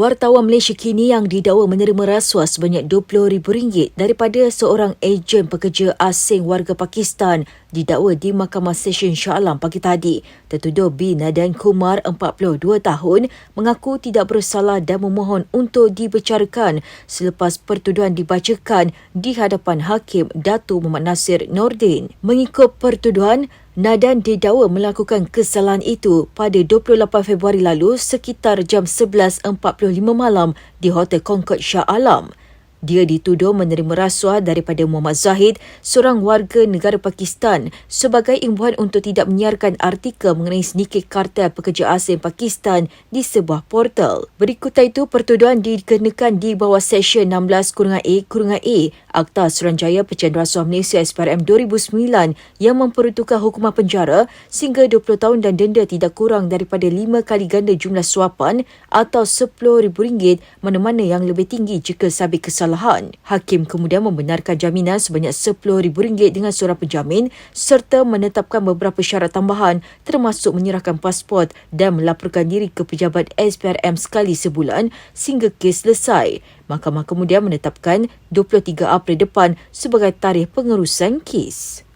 Wartawan Malaysia kini yang didakwa menerima rasuah sebanyak RM20,000 daripada seorang ejen pekerja asing warga Pakistan didakwa di Mahkamah Session Shah Alam pagi tadi. Tertuduh B. Nadan Kumar, 42 tahun, mengaku tidak bersalah dan memohon untuk dibicarakan selepas pertuduhan dibacakan di hadapan Hakim Datu Muhammad Nasir Nordin. Mengikut pertuduhan, Nadan didakwa melakukan kesalahan itu pada 28 Februari lalu sekitar jam 11.45 malam di Hotel Concord Shah Alam. Dia dituduh menerima rasuah daripada Muhammad Zahid, seorang warga negara Pakistan sebagai imbuhan untuk tidak menyiarkan artikel mengenai sedikit kartel pekerja asing Pakistan di sebuah portal. Berikutan itu, pertuduhan dikenakan di bawah Seksyen 16-A-A Akta Suranjaya Pecahan Rasuah Malaysia SPRM 2009 yang memperuntukkan hukuman penjara sehingga 20 tahun dan denda tidak kurang daripada 5 kali ganda jumlah suapan atau RM10,000 mana-mana yang lebih tinggi jika sabit kesalahan kesalahan. Hakim kemudian membenarkan jaminan sebanyak RM10,000 dengan seorang penjamin serta menetapkan beberapa syarat tambahan termasuk menyerahkan pasport dan melaporkan diri ke pejabat SPRM sekali sebulan sehingga kes selesai. Mahkamah kemudian menetapkan 23 April depan sebagai tarikh pengerusan kes.